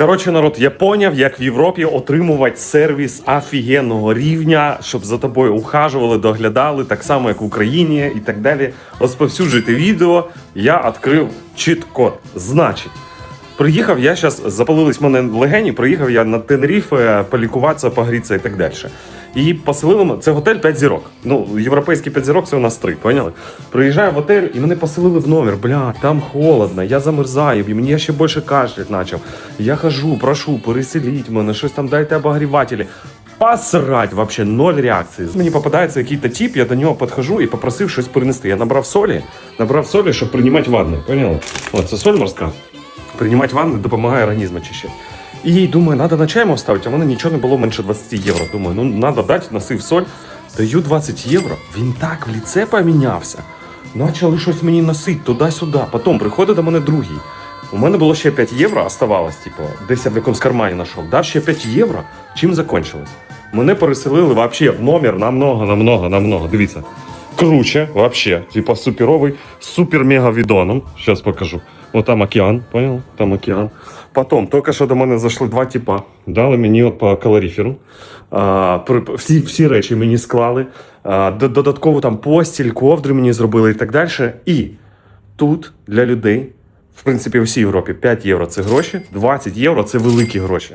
Коротше, народ, я поняв, як в Європі отримувати сервіс офігенного рівня, щоб за тобою ухажували, доглядали, так само, як в Україні і так далі. Розповсюджуйте відео. Я відкрив чіт-код. Значить, приїхав я зараз, запалились мене легені, приїхав я на Тенріф полікуватися, погрітися і так далі. І поселили це готель 5 зірок. Ну, європейський 5 зірок це у нас 3, поняли? Приїжджаю в готель і мене поселили в номер. Бля, там холодно, я замерзаю, і мені ще більше кашлять почав. Я хожу, прошу, переселіть мене, щось там дайте обогрівателі. Посрать, вообще ноль реакції. Мені попадається якийсь тип, я до нього підхожу і попросив щось принести. Я набрав солі, набрав солі, щоб приймати ванну. Поняли? О, це соль морська. Приймати ванну допомагає організм очищати. І думаю, треба на чай ставити, а в мене нічого не було менше 20 євро. Думаю, ну треба дати, носив соль. Даю 20 євро. Він так в ліце помінявся. Почали щось мені носити туди-сюди. Потім приходить до мене другий. У мене було ще 5 євро, оставалось, типу, десь я в якомусь кармані знайшов. Дав ще 5 євро. Чим закончилось? Мене переселили вообще в номер намного, намного, намного. Дивіться. Круче, вообще. Типа суперовий, супер-мега відоном. Сейчас покажу. Вот там океан, понял? Там океан. Потім, тільки що до мене зайшли два типа. Дали мені по калоріферу. А, всі, всі речі мені склали. А, додатково там постіль, ковдри мені зробили і так далі. І тут для людей, в принципі, в всій Європі 5 євро це гроші, 20 євро це великі гроші.